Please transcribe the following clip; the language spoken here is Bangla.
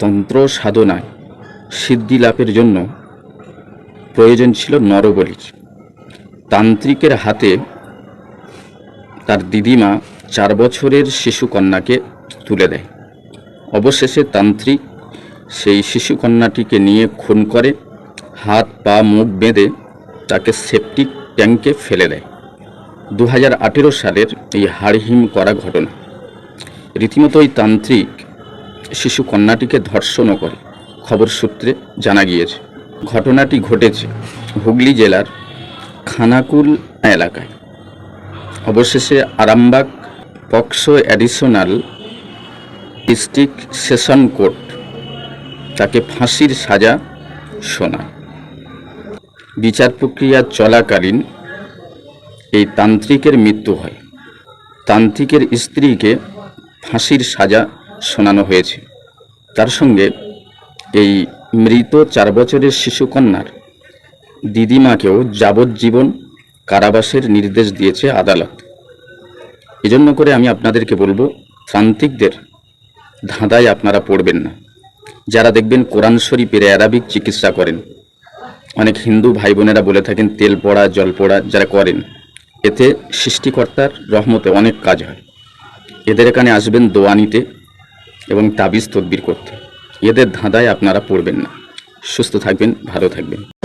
তন্ত্র সাধনায় সিদ্ধি লাভের জন্য প্রয়োজন ছিল নরবলির। তান্ত্রিকের হাতে তার দিদিমা চার বছরের শিশু কন্যাকে তুলে দেয়। অবশেষে তান্ত্রিক সেই শিশু কন্যাটিকে নিয়ে খুন করে, হাত, পা, মুখ বেঁধে তাকে সেপটিক ট্যাঙ্কে ফেলে দেয়। দু হাজার আঠেরো সালের এই হাড়হিম করা ঘটনা। রীতিমতো ওই তান্ত্রিক শিশু কন্যাটিকে ধর্ষণও করে, খবর সূত্রে জানা গিয়েছে। ঘটনাটি ঘটেছে হুগলি জেলার খানাকুল এলাকায়। অবশেষে Arambagh POCSO additional district session court তাকে ফাঁসির সাজা শোনায়। বিচার প্রক্রিয়া চলাকালীন এই তান্ত্রিকের মৃত্যু হয়। তান্ত্রিকের স্ত্রীকে ফাঁসির সাজা শোনানো হয়েছে। তার সঙ্গে এই মৃত চার বছরের শিশুকন্যার দিদিমাকেও যাবজ্জীবন কারাবাসের নির্দেশ দিয়েছে আদালত। এজন্য করে আমি আপনাদেরকে বলব তান্ত্রিকদের ধাঁধায় আপনারা পড়বেন না। যারা দেখবেন কোরআন শরীফের অ্যারাবিক চিকিৎসা করেন, অনেক হিন্দু ভাই বোনেরা বলে থাকেন, তেল পড়া, জল পড়া যারা করেন, এতে সৃষ্টিকর্তার রহমতে অনেক কাজ হয়। এদের এখানে আসবেন দোয়া নিতে এবং তাবিজ তদবির করতে। এদের ধাঁধায় আপনারা পড়বেন না। সুস্থ থাকবেন ভালো থাকবেন।